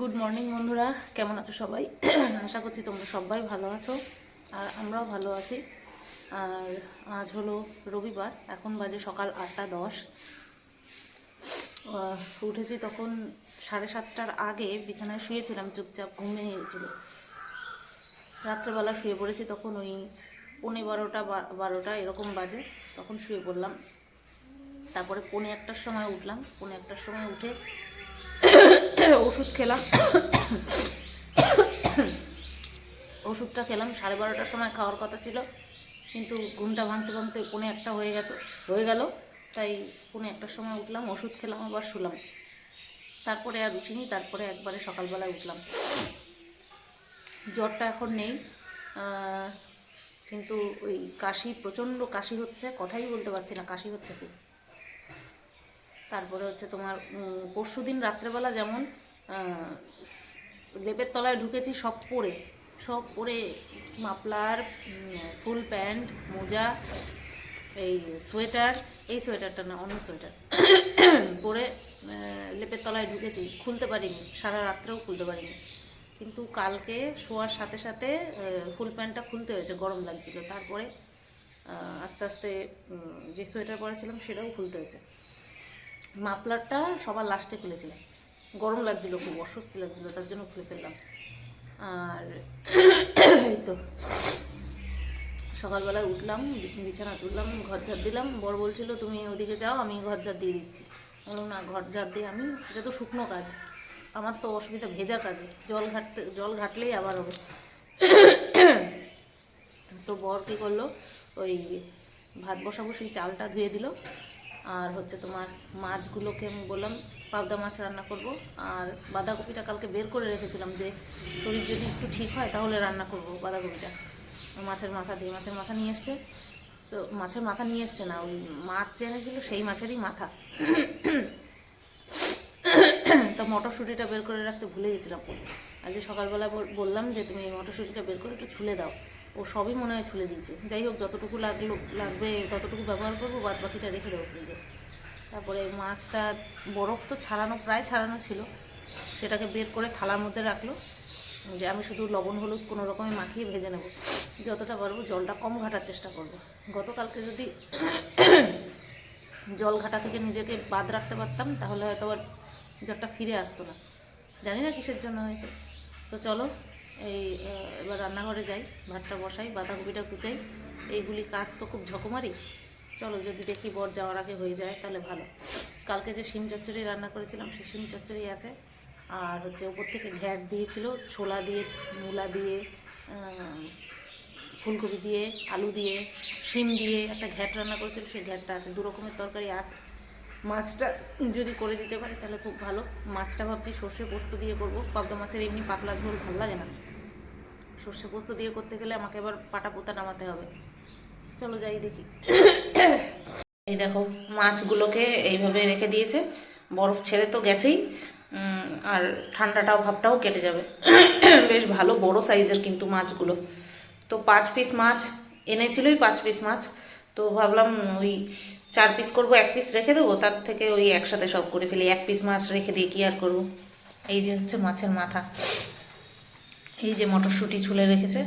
Good morning বন্ধুরা। কেমন আছো সবাই? আশা করছি তোমরা সবাই ভালো আছো, আর আমরাও ভালো আছি। আর আজ হলো রবিবার, এখন বাজে সকাল আটটা দশ। উঠেছি তখন সাড়ে সাতটার আগে, বিছানায় শুয়েছিলাম, চুপচাপ ঘুমিয়ে গিয়েছিল। রাত্রেবেলা শুয়ে পড়েছি তখন ওই পৌনে বারোটা বারোটা এরকম বাজে, তখন শুয়ে পড়লাম। তারপরে পৌনে একটার সময় উঠলাম। পৌনে একটার সময় উঠে ওষুধ খেলাম। ওষুধটা খেলাম, সাড়ে বারোটার সময় খাওয়ার কথা ছিল, কিন্তু ঘুমটা ভাঙতে ভাঙতে পৌনে একটা হয়ে গেছে, হয়ে গেল। তাই পৌনে একটার সময় উঠলাম, ওষুধ খেলাম, আবার শুলাম। তারপরে আর উঠিনি, তারপরে একবারে সকালবেলা উঠলাম। জ্বরটা এখন নেই কিন্তু ওই কাশি, প্রচণ্ড কাশি হচ্ছে, কথাই বলতে পারছি না কাশি হচ্ছে খুব। তারপরে হচ্ছে তোমার পরশু দিন রাত্রেবেলা যেমন লেপের তলায় ঢুকেছি সব পরে সব পরে মাফলার ফুল প্যান্ট, মোজা, এই সোয়েটার, এই সোয়েটারটা না, অন্য সোয়েটার, পরে লেপের তলায় ঢুকেছি, খুলতে পারিনি, সারা রাত্রেও খুলতে পারিনি। কিন্তু কালকে শোয়ার সাথে সাথে ফুল প্যান্টটা খুলতে হয়েছে, গরম লাগছিল। তারপরে আস্তে আস্তে যে সোয়েটার পরেছিলাম সেটাও খুলতে হয়েছে। মাফলারটা সবার লাস্টে খুলেছিলাম গরম লাগছিল, খুব অস্বস্তি লাগছিল, তার জন্য খুলে ফেললাম। আর এই তো। সকালবেলায় উঠলাম, বিছানা তুললাম, ঘর ঝাড় দিলাম। বর বলছিল, তুমি ওদিকে যাও, আমি ঘর ঝাড় দিয়ে দিচ্ছি। না, ঘর ঝাড় দিয়ে আমি, এটা তো শুকনো কাজ। আমার তো অসুবিধা, ভেজা কাজে। জল ঘাটতে, জল ঘাটলেই আবার হবে। তো বর কী করল, ওই ভাত বসাবো, সেই চালটা ধুয়ে দিল। আর হচ্ছে তোমার মাছগুলোকে আমি বললাম, পাবদা মাছ রান্না করব। আর বাঁধাকপিটা কালকে বের করে রেখেছিলাম যে, শরীর যদি একটু ঠিক হয় তাহলে রান্না করব বাঁধাকপিটা। মাছের মাথা দিয়ে, মাছের মাথা নিয়ে এসছে। তো মাছের মাথা নিয়ে এসছে না, ওই মাছ যে এনেছিল সেই মাছেরই মাথা। তো মটরশুঁটিটা বের করে রাখতে ভুলে গেছিলাম। আজকে সকালবেলা বললাম যে, তুমি এই মটরশুঁটিটা বের করে একটু ছুলে দাও। ও সবই মনে হয় ছুলে দিয়েছে। যাই হোক, যতটুকু লাগল, লাগবে, ততটুকু ব্যবহার করব, বাদ বাকিটা রেখে দেবো ফ্রিজে। তারপরে মাছটা বরফ তো ছাড়ানো, প্রায় ছাড়ানো ছিল। সেটাকে বের করে থালার মধ্যে রাখল। যে আমি শুধু লবণ, হলুদ কোনো রকমে মাখিয়ে ভেজে নেব। যতটা পারব জলটা কম ঘাটার চেষ্টা করব। গতকালকে যদি জল ঘাটা থেকে নিজেকে বাদ রাখতে পারতাম, তাহলে হয়তো আবার জ্বরটা ফিরে আসতো না। জানি না কিসের জন্য হয়েছে। তো চলো এই এবার রান্নাঘরে যাই, ভাতটা বসাই, বাঁধাকপিটা কুচাই। এইগুলি কাজ তো খুব ঝকমারি। চলো যদি দেখি বর যাওয়ার আগে হয়ে যায়, তাহলে ভালো। কালকে যে শিম চচ্চড়ি রান্না করেছিলাম, সেই শিম চচ্চড়ি আছে। আর হচ্ছে উপর থেকে ঘ্যাট দিয়েছিল, ছোলা দিয়ে, মূলা দিয়ে ফুলকপি দিয়ে, আলু দিয়ে, শিম দিয়ে একটা ঘ্যাট রান্না করেছিল, সেই ঘ্যাটটা আছে। দু রকমের তরকারি আছে। মাছটা যদি করে দিতে পারি, তাহলে খুব ভালো। মাছটা ভাবছি সর্ষে পোস্ত দিয়ে করব। পাবদা মাছের এমনি পাতলা ঝোল ভালো লাগে না। সর্ষে পোস্ত দিয়ে করতে গেলে আমাকে এবার পাটা পোতা নামাতে হবে। চলো যাই দেখি। এই দেখো, মাছগুলোকে এইভাবে রেখে দিয়েছে। বরফ ছেড়ে তো গেছেই। আর ঠান্ডাটাও, ভাবটাও কেটে যাবে। বেশ ভালো, বড় সাইজের কিন্তু মাছগুলো। তো পাঁচ পিস মাছ, এনেছিলই পাঁচ পিস মাছ। তো ভাবলাম ওই চার পিস করব, এক পিস রেখে দেবো। তার থেকে ওই একসাথে সব করে ফেলি। এক পিস মাছ রেখে দিয়ে কি আর করব? এই যে হচ্ছে মাছের মাথা। এই যে মটরশুঁটি ছুলে রেখেছে,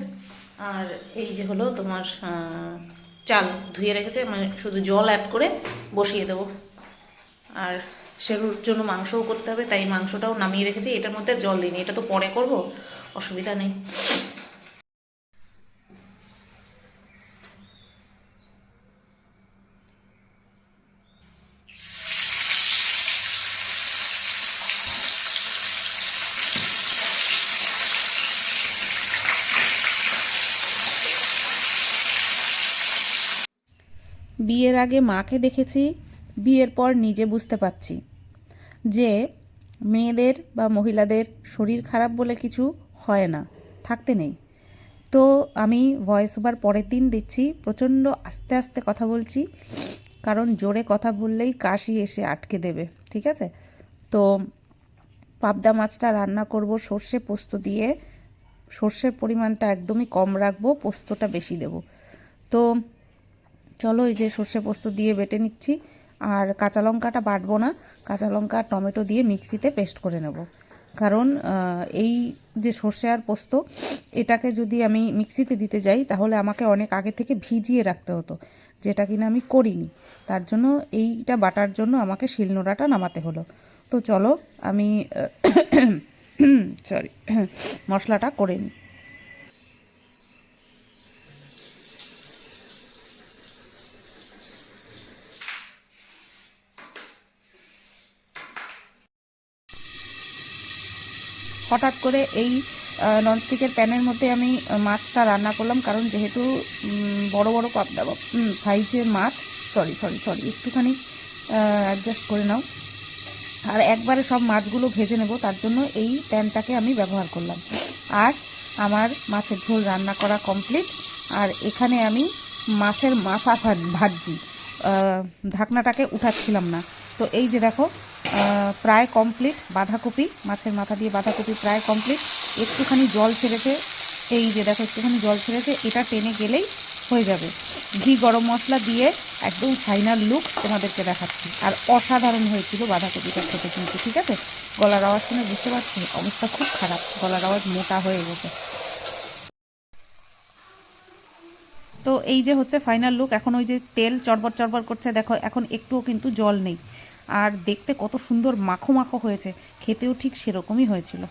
আর এই যে হলো তোমার চাল ধুয়ে রেখেছে মানে শুধু জল অ্যাড করে বসিয়ে দেবো। আর সেগুলোর জন্য মাংসও করতে হবে, তাই মাংসটাও নামিয়ে রেখেছি, এটার মধ্যে জল দিইনি, এটা তো পরে করব, অসুবিধা নেই। বিয়ের আগে মাকে দেখেছি, বিয়ের পর নিজে বুঝতে পারছি যে মেয়েদের বা মহিলাদের শরীর খারাপ বলে কিছু হয় না, থাকতে নেই। তো আমি ভয়েস ওভার পরের দিন দিচ্ছি, প্রচণ্ড আস্তে আস্তে কথা বলছি, কারণ জোরে কথা বললেই কাশি এসে আটকে দেবে, ঠিক আছে? তো পাবদা মাছটা রান্না করব, সর্ষে পোস্ত দিয়ে, সর্ষের পরিমাণটা একদমই কম রাখব, পোস্তটা বেশি দেব। তো চলো এই যে সর্ষে পোস্ত দিয়ে বেটে নিচ্ছি। আর কাঁচা লঙ্কাটা বাটবো না। কাঁচা লঙ্কা আর টমেটো দিয়ে মিক্সিতে পেস্ট করে নেব। কারণ এই যে সর্ষে আর পোস্ত, এটাকে যদি আমি মিক্সিতে দিতে যাই, তাহলে আমাকে অনেক আগে থেকে ভিজিয়ে রাখতে হতো, যেটা কিনা আমি করিনি। তার জন্য এইটা বাটার জন্য আমাকে শিলনোড়াটা নামাতে হলো। তো চলো আমি সরি মশলাটা করে নিই। হঠাৎ করে এই ননস্টিকের প্যানের মধ্যে আমি মাছটা রান্না করলাম। কারণ যেহেতু বড় বড় পাবদা সাইজের মাছ সরি সরি সরি একটুখানি অ্যাডজাস্ট করে নাও। আর একবারে সব মাছগুলো ভেজে নেব, তার জন্য এই প্যানটাকে আমি ব্যবহার করলাম। আর আমার মাছের ঝোল রান্না করা কমপ্লিট আর এখানে আমি মাছের মাথা ভাজ- ঢাকনাটাকে উঠাচ্ছিলাম না। তো এই যে দেখো প্রায় কমপ্লিট বাঁধাকপি, মাছের মাথা দিয়ে বাঁধাকপি প্রায় কমপ্লিট একটুখানি জল ছেড়েছে, এই যে দেখো, একটুখানি জল ছেড়েছে, এটা টেনে গেলেই হয়ে যাবে। ঘি গরম মশলা দিয়ে একদম ফাইনাল লুক তোমাদেরকে দেখাচ্ছি। আর অসাধারণ হয়েছিল বাঁধাকপিটা খেতে কিন্তু, ঠিক আছে? গলার আওয়াজ শুনে বুঝতে পারছি? অবস্থা খুব খারাপ। গলার আওয়াজ মোটা হয়ে গেছে। তো এই যে হচ্ছে ফাইনাল লুক এখন ওই যে তেল চড়বড় চড়বড় করছে, দেখো, এখন একটুও কিন্তু জল নেই। আর দেখতে কত সুন্দর মাখো মাখো হয়েছে। খেতেও ঠিক সেরকমই হয়েছিল।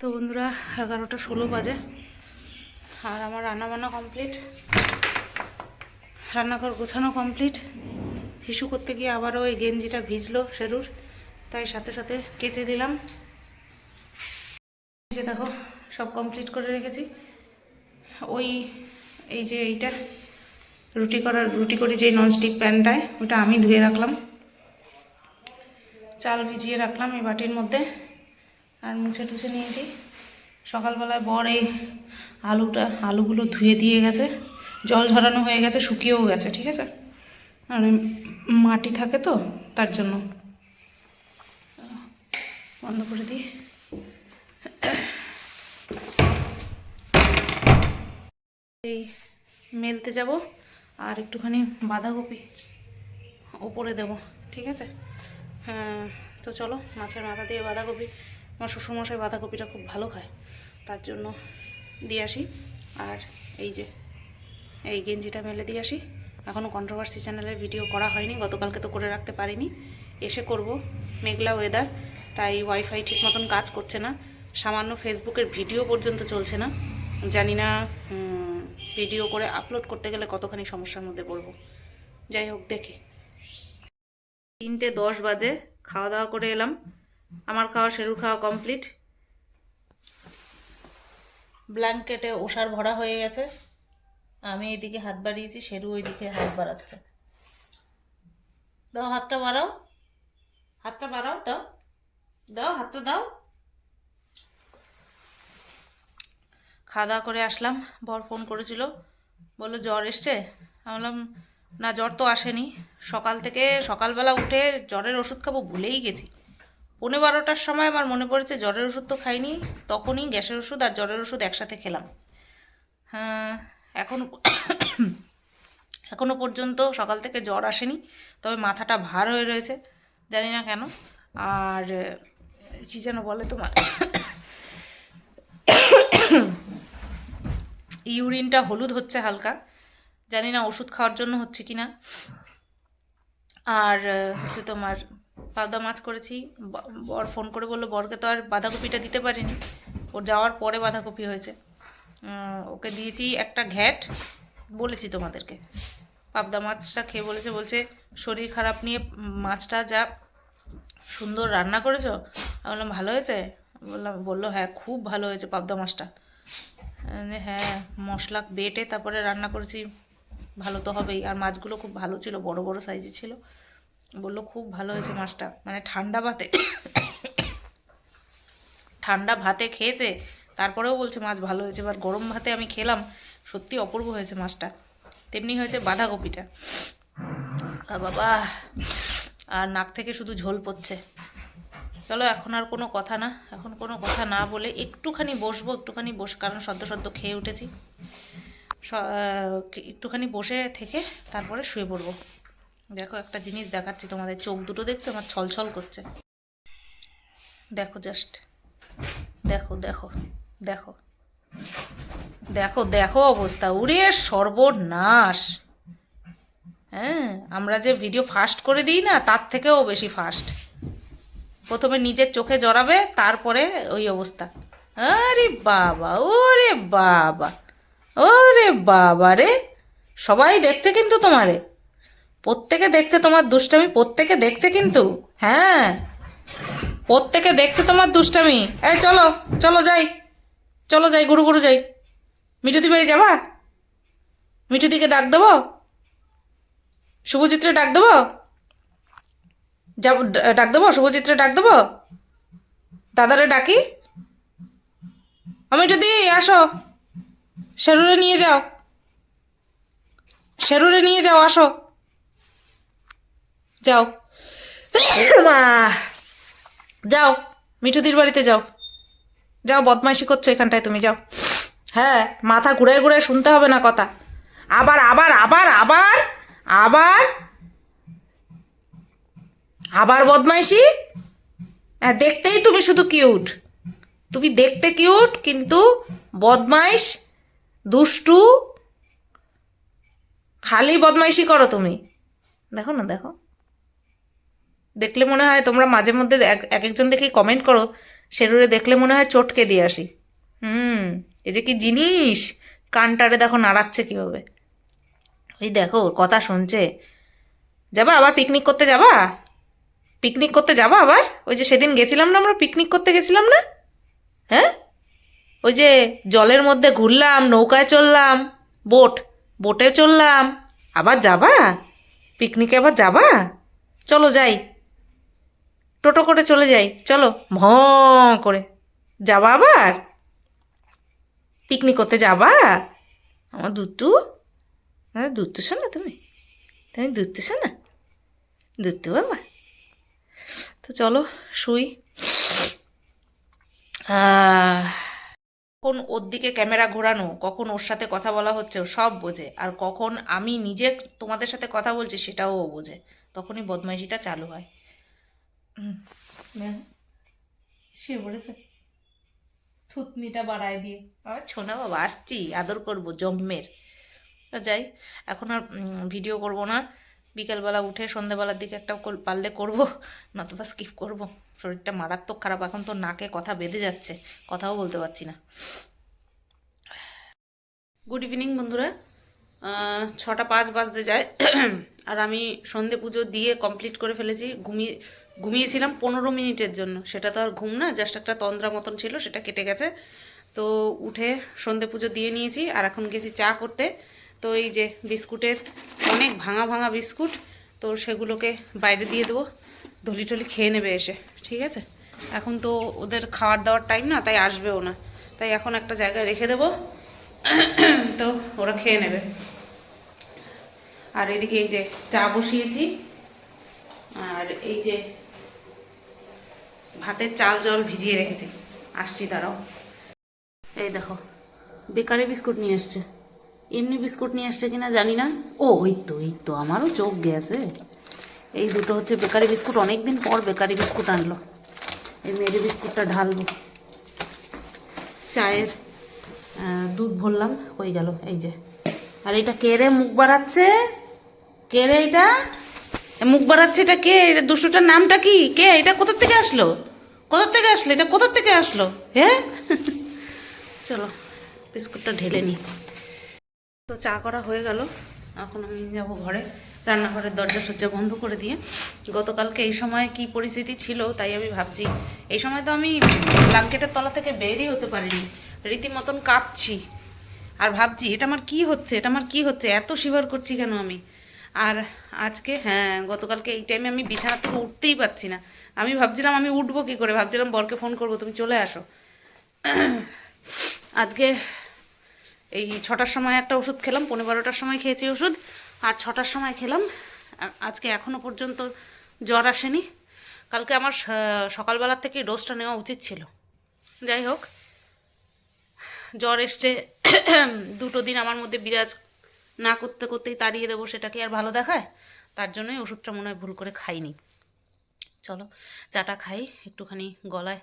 তো বন্ধুরা, এগারোটা ষোলো বাজে। আর আমার রান্না বান্না কমপ্লিট রান্নাঘর গোছানো কমপ্লিট হিসু করতে গিয়ে আবারও ওই গেঞ্জিটা ভিজলো শেরুর। তাই সাথে সাথে কেচে দিলাম। যে দেখো, সব কমপ্লিট করে রেখেছি। ওই, এই যে এইটা। রুটি করার, রুটি করি যে ননস্টিক প্যানটায় ওটা আমি ধুয়ে রাখলাম। চাল ভিজিয়ে রাখলাম এই বাটির মধ্যে আর মুছে টুছে নিয়েছি। সকালবেলায় বর এই আলুটা, আলুগুলো ধুয়ে দিয়ে গেছে। জল ঝরানো হয়ে গেছে, শুকিয়েও গেছে, ঠিক আছে? আর মাটি থাকে তো, তার জন্য। বন্ধ করে দিই। এই মেলতে যাব। আর একটুখানি বাঁধাকপি ওপরে দেব, ঠিক আছে? হ্যাঁ তো চলো, মাছের মাথা দিয়ে বাঁধাকপি। আমার শ্বশুরমশাই বাঁধাকপিটা খুব ভালো খায়, তার জন্য দিয়ে আসি। আর এই যে, এই গেঞ্জিটা মেলে দিয়ে আসি। এখনও কন্ট্রোভার্সি চ্যানেলে ভিডিও করা হয়নি, গতকালকে তো করে রাখতে পারিনি। এসে করব, মেঘলা ওয়েদার তাই ওয়াইফাই ঠিক মতন কাজ করছে না। সামান্য ফেসবুকের ভিডিও পর্যন্ত চলছে না। জানি না ভিডিও করে আপলোড করতে গেলে কতখানি সমস্যার মধ্যে পড়ব? যাই হোক, দেখি। তিনটে দশ বাজে, খাওয়া দাওয়া করে এলাম। আমার খাওয়া, শেরুর খাওয়া কমপ্লিট ব্ল্যাঙ্কেটে ওষার ভরা হয়ে গেছে। আমি এদিকে হাত বাড়িয়েছি, শেরু ওইদিকে হাত বাড়াচ্ছে। দাও হাতটা বাড়াও। হাতটা বাড়াও, দাও। দাও, হাতটা দাও। খাওয়া দাওয়া করে আসলাম। বর ফোন করেছিল। বলল, জ্বর এসছে? আমি বললাম, না, জ্বর তো আসেনি। সকাল থেকে সকালবেলা উঠে জ্বরের ওষুধ খাব ভুলেই গেছি। পনেরো বারোটার সময় আমার মনে পড়েছে জ্বরের ওষুধ তো খাইনি, তখনই গ্যাসের ওষুধ আর জ্বরের ওষুধ একসাথে খেলাম। হ্যাঁ এখন এখনও পর্যন্ত সকাল থেকে জ্বর আসেনি, তবে মাথাটা ভার হয়ে রয়েছে, জানি না কেন। আর কী যেন বলে তোমার? ইউরিনটা হলুদ হচ্ছে হালকা। জানি না ওষুধ খাওয়ার জন্য হচ্ছে কি না আর হচ্ছে তোমার পাবদা মাছ করেছি। বর ফোন করে বলল, বরকে তো আর বাঁধাকপিটা দিতে পারিনি। ওর যাওয়ার পরে বাঁধাকপি হয়েছে। ওকে দিয়েছি একটা ঘ্যাট। বলেছি তোমাদেরকে। পাবদা মাছটা খেয়ে বলেছে, বলছে, শরীর খারাপ নিয়ে মাছটা যা সুন্দর রান্না করেছ? আমি বললাম, ভালো হয়েছে? বললাম, বলল হ্যাঁ খুব ভালো হয়েছে পাবদা মাছটা। হ্যাঁ মশলা বেটে তারপরে রান্না করেছি। ভালো তো হবেই। আর মাছগুলো খুব ভালো ছিল, বড় বড় সাইজের ছিল। বলল খুব ভালো হয়েছে মাছটা। মানে ঠান্ডা ভাতে ঠান্ডা ভাতে খেয়েছে। তারপরেও বলছে মাছ ভালো হয়েছে। এবার গরম ভাতে আমি খেলাম। সত্যি অপূর্ব হয়েছে মাছটা। তেমনি হয়েছে বাঁধাকপিটা। বাবা, আর নাক থেকে শুধু ঝোল পড়ছে। চলো, এখন আর কোনো কথা না, এখন কোনো কথা না বলে একটুখানি বসবো, একটুখানি বস, কারণ সদ্য সদ্য খেয়ে উঠেছি। একটুখানি বসে থেকে তারপরে শুয়ে পড়ব। দেখো, একটা জিনিস দেখাচ্ছি তোমাদের, চোখ দুটো দেখছ? আমার ছলছল করছে। দেখো জাস্ট দেখো দেখো দেখো দেখো দেখো অবস্থা। উড়ে সর্বনাশ। হ্যাঁ আমরা যে ভিডিও ফাস্ট করে দিই না, তার থেকেও বেশি ফাস্ট প্রথমে নিজের চোখে জড়াবে, তারপরে ওই অবস্থা। আরে বাবা, ওরে বাবা ওরে বাবা রে। সবাই দেখছে কিন্তু তোমারে। প্রত্যেকে দেখছে তোমার দুষ্টামি, প্রত্যেকে দেখছে কিন্তু। হ্যাঁ প্রত্যেকে দেখছে তোমার দুষ্টামি। এই চলো চলো যাই চলো যাই, গুরু গুরু যাই। মিঠুদি বাড়ি যাবা? মিঠুদিকে ডাক দেবো? শুভচিত্রে ডাক দেবো? যাব ডাক দেবো? শুভচিত্রে ডাক দেবো? দাদারে ডাকি? আমি যদি, আসো। শেরুরে নিয়ে যাও। শেরুরে নিয়ে যাও, আসো। যাও। মা! যাও, মিঠুদির বাড়িতে যাও। যাও, বদমাইশি করছ এখানটায় তুমি, যাও। হ্যাঁ মাথা ঘুরে ঘুরে শুনতে হবে না কথা। আবার আবার আবার আবার আবার আবার বদমাইশি? হ্যাঁ দেখতেই তুমি শুধু কিউট তুমি দেখতে কিউট কিন্তু বদমাইশ, দুষ্টু, খালি বদমাইশি করো তুমি। দেখো না, দেখো। দেখলে মনে হয় তোমরা মাঝে মধ্যে এক এক একজন দেখেই কমেন্ট করো, সেরুরে দেখলে মনে হয় চটকে দিয়ে আসি। হুম, এই যে কি জিনিস? কানটারে দেখো নাড়াচ্ছে কীভাবে। ওই দেখো কথা শুনছে। যাবা আবার পিকনিক করতে যাবা? পিকনিক করতে যাবা আবার? ওই যে সেদিন গেছিলাম না আমরা? পিকনিক করতে গেছিলাম না? হ্যাঁ? ওই যে জলের মধ্যে ঘুরলাম, নৌকায় চললাম বোট বোটে চললাম আবার যাবা? পিকনিকে আবার যাবা? চলো যাই। টোটো করে চলে যাই। চলো, ভ করে। যাবা আবার? পিকনিক করতে যাবা? আমার দুত্তু? হ্যাঁ দুত্তু শোনা তুমি। তুমি দুত্তু শোনা? দুত্তু বাবা। তো চলো, শুই। কখন ওর দিকে ক্যামেরা ঘোরানো, কখন ওর সাথে কথা বলা হচ্ছে, ও সব বোঝে। আর কখন আমি নিজে তোমাদের সাথে কথা বলছি, সেটাও ও বোঝে। তখনই বদমাইশিটা চালু হয়। শুয়ে পড়েছে থুতনিটা বাড়ায় দিয়ে। আর ছোনা বাবা, আসছি, আদর করব, জম্মের। যাই, এখন আর ভিডিও করব না। বিকেলবেলা উঠে সন্ধ্যেবেলার দিকে একটা পারলে করব নতুবা স্কিপ করব। শরীরটা মারাত্মক খারাপ, এখন তো নাকে কথা বেঁধে যাচ্ছে, কথাও বলতে পারছি না। গুড ইভিনিং বন্ধুরা। ছটা পাঁচ বাজতে যায়, আর আমি সন্ধে পুজো দিয়ে কমপ্লিট করে ফেলেছি। ঘুমিয়ে ঘুমিয়েছিলাম পনেরো মিনিটের জন্য। সেটা তো আর ঘুম না জাস্ট একটা তন্দ্রা মতন ছিল, সেটা কেটে গেছে। তো উঠে সন্ধে পুজো দিয়ে নিয়েছি, আর এখন গেছি চা করতে। তো এই যে বিস্কুটের অনেক ভাঙা ভাঙা বিস্কুট, তো সেগুলোকে বাইরে দিয়ে দেবো। ধলি টলি খেয়ে নেবে এসে, ঠিক আছে? এখন তো ওদের খাওয়ার দাওয়ার টাইম না, তাই আসবেও না। তাই এখন একটা জায়গায় রেখে দেবো, তো ওরা খেয়ে নেবে। আর এদিকে এই যে চা বসিয়েছি, আর এই যে ভাতের চাল জল ভিজিয়ে রেখেছি। আসছি, দাঁড়াও। এই দেখো, বেকারি বিস্কুট নিয়ে এসছে। এমনি বিস্কুট নিয়ে এসছে কিনা জানি না। ও, ওই তো এই তো, আমারও চোখ গেছে। এই দুটো হচ্ছে বেকারি বিস্কুট অনেক দিন পর বেকারি বিস্কুট আনলো। এই মেরি বিস্কুটটা ঢালবো। চায়ের দুধ ভরলাম হয়ে গেল, এই যে। আর এটা কে রে মুখ বাড়াচ্ছে? কে রে এটা? মুখ বাড়াচ্ছে এটা কে? এটা দুশোটার নামটা কি? কে? এটা কোথার থেকে আসলো? কোথার থেকে আসলো? এটা কোথার থেকে আসলো? হ্যাঁ? চলো, বিস্কুটটা ঢেলে নিই তো চা করা হয়ে গেল। এখন আমি যাব ঘরে। রান্নাঘরের দরজা সজ্জা বন্ধ করে দিয়ে। গতকালকে এই সময় কি পরিস্থিতি ছিল তাই আমি ভাবছি, এই সময় তো আমি ব্ল্যাঙ্কেটের তলা থেকে বেরই হতে পারিনি। রীতিমতন কাঁপছি আর ভাবছি, এটা আমার কি হচ্ছে? এটা আমার কি হচ্ছে? এত শিভার করছি কেন আমি? আর আজকে হ্যাঁ গতকালকে এই টাইমে আমি বিছানা থেকে উঠতেই পারছি না। আমি ভাবছিলাম আমি উঠবো কি করে? ভাবছিলাম বরকে ফোন করব। তুমি চলে আসো। আজকে এই ছটার সময় একটা ওষুধ খেলাম, পনেরো বারোটার সময় খেয়েছি ওষুধ, আর ছটার সময় খেলাম। আজকে এখনও পর্যন্ত জ্বর আসেনি। কালকে আমার সকালবেলার থেকে ডোজটা নেওয়া উচিত ছিল। যাই হোক, জ্বর এসছে। দুটো দিন আমার মধ্যে বিরাজ না করতে করতেই তাড়িয়ে দেবো সেটা কি আর ভালো দেখায়। তার জন্যই ওষুধটা মনে হয় ভুল করে খাইনি। চলো চাটা খাই, একটুখানি গলায়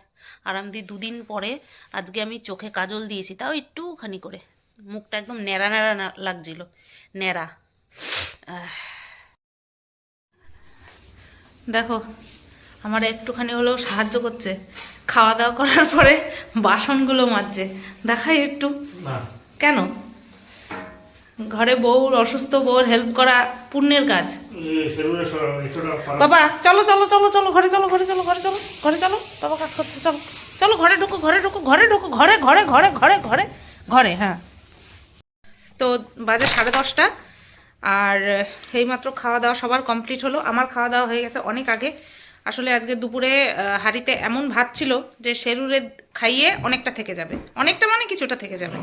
আরাম দিই। দুদিন পরে আজকে আমি চোখে কাজল দিয়েছি, তাও একটুখানি করে। মুখটা একদম ন্যাড়া ন্যাড়া না- লাগছিল। ন্যাড়া। দেখো আমার একটুখানি হলেও সাহায্য করছে। খাওয়া দাওয়া করার পরে বাসনগুলো মাজছে। দেখাই একটু। কেন? ঘরে বউর অসুস্থ বউর হেল্প করা পুণ্যের কাজ। বাবা চলো চলো চলো চলো ঘরে চলো ঘরে চলো ঘরে চলো ঘরে চলো। বাবা কাজ করছে চলো। চলো ঘরে ঢুকো ঘরে ঢুকো ঘরে ঢুকো ঘরে ঘরে ঘরে ঘরে ঘরে ঘরে হ্যাঁ। তো বাজে সাড়ে দশটা। আর এইমাত্র খাওয়া দাওয়া সবার কমপ্লিট হলো। আমার খাওয়া দাওয়া হয়ে গেছে অনেক আগে। আসলে আজকে দুপুরে হাঁড়িতে এমন ভাত ছিল যে সেরুরে খাইয়ে অনেকটা থেকে যাবে। অনেকটা মানে কিছুটা থেকে যাবে।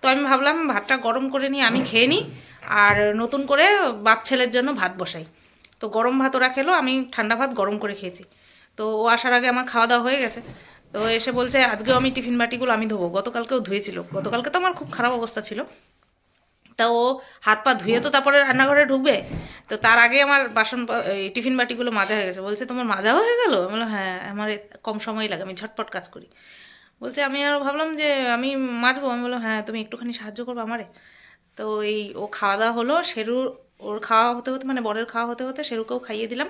তো আমি ভাবলাম ভাতটা গরম করে নিয়ে আমি খেয়ে নিই আর নতুন করে বাপ ছেলের জন্য ভাত বসাই। তো গরম ভাত ওরা খেলো, আমি ঠান্ডা ভাত গরম করে খেয়েছি। তো ও আসার আগে আমার খাওয়া দাওয়া হয়ে গেছে। তো এসে বলছে, আজকেও আমি টিফিন বাটিগুলো আমি ধোবো। গতকালকেও ধুয়েছিল। গতকালকে তো আমার খুব খারাপ অবস্থা ছিল। তা ও হাত পা ধুয়ে তো তারপরে রান্নাঘরে ঢুকবে। তো তার আগে আমার বাসন টিফিন বাটিগুলো মাজা হয়ে গেছে। বলছে, তোমার মাজাও হয়ে গেল? আমি বললাম হ্যাঁ আমার কম সময় লাগে, আমি ঝটপট কাজ করি। বলছে, আমি আরও ভাবলাম যে আমি মাজবো। আমি বললাম হ্যাঁ তুমি একটুখানি সাহায্য করব আমারে। তো এই ও খাওয়া দাওয়া হলো, শেরু, ওর খাওয়া হতে হতে মানে বরের খাওয়া হতে হতে শেরুকেও খাইয়ে দিলাম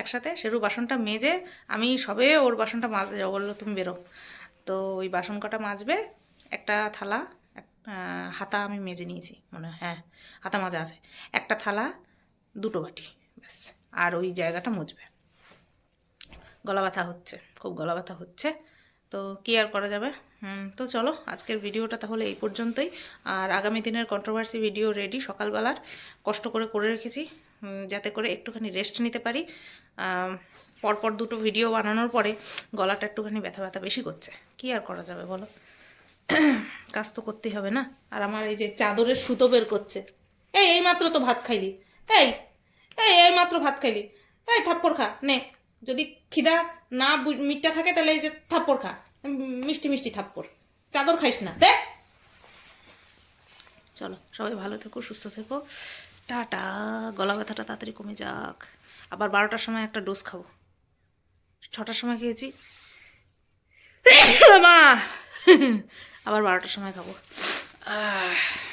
একসাথে। শেরু বাসনটা মেজে, আমি সবে ওর বাসনটা মাজতে যাব বলল, তুমি বেরো। তো ওই বাসন কটা মাজবে, একটা থালা হাতা আমি মেজে নিয়েছি, মনে হয় হ্যাঁ হাতা মাজা আছে। একটা থালা, দুটো বাটি, ব্যাস। আর ওই জায়গাটা মুছবে। গলা ব্যথা হচ্ছে, খুব গলা ব্যথা হচ্ছে। তো কি আর করা যাবে? তো চলো, আজকের ভিডিওটা তাহলে এই পর্যন্তই। আর আগামী দিনের কন্ট্রোভার্সি ভিডিও রেডি সকালবেলার। কষ্ট করে করে রেখেছি যাতে করে একটুখানি রেস্ট নিতে পারি। পরপর দুটো ভিডিও বানানোর পরে গলাটা একটুখানি ব্যথা ব্যথা বেশি করছে। কি আর করা যাবে বলো? কাজ তো করতেই হবে না। আর আমার এই যে চাদরের সুতো বের করছে। এই এই মাত্র তো ভাত খাইলি। এই এই এই মাত্র ভাত খাইলি। এই, থাপ্পড় খা, নে। যদি খিদা না মিটটা থাকে তাহলে এই যে থাপ্পড় খা। মিষ্টি মিষ্টি থাপ্পড়। চাদর খাইস না। দেখ চলো, সবাই ভালো থেকো, সুস্থ থেকো। টাটা। গলা ব্যথাটা তাড়াতাড়ি কমে যাক। আবার বারোটার সময় একটা ডোজ খাব। ছটার সময় খেয়েছি। মা! আবার বারোটার সময় খাব।